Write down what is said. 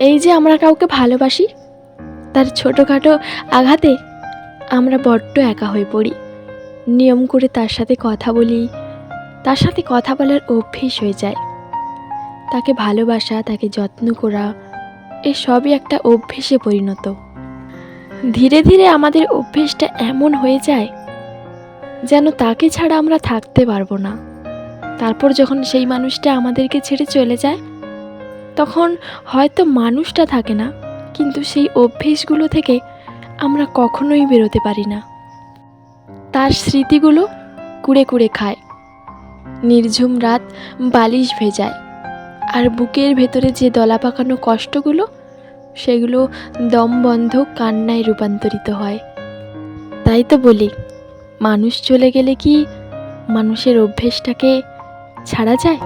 এই যে আমরা কাউকে ভালোবাসি, তার ছোটোখাটো আঘাতে আমরা বড্ড একা হয়ে পড়ি। নিয়ম করে তার সাথে কথা বলি, তার সাথে কথা বলার অভ্যেস হয়ে যায়। তাকে ভালোবাসা, তাকে যত্ন করা, এ সবই একটা অভ্যেসে পরিণত। ধীরে ধীরে আমাদের অভ্যেসটা এমন হয়ে যায় যেন তাকে ছাড়া আমরা থাকতে পারব না। তারপর যখন সেই মানুষটা আমাদেরকে ছেড়ে চলে যায় তখন হয়তো মানুষটা থাকে না, কিন্তু সেই অভ্যেসগুলো থেকে আমরা কখনোই বেরোতে পারি না। তার স্মৃতিগুলো কুড়ে কুড়ে খায়। নির্ঝুম রাত বালিশ ভেজায়। আর বুকের ভেতরে যে দলা পাকানো কষ্টগুলো, সেগুলো দম বন্ধ কান্নায় রূপান্তরিত হয়। তাই তো বলি, মানুষ চলে গেলে কি মানুষের অভ্যেসটাকে ছাড়া যায়?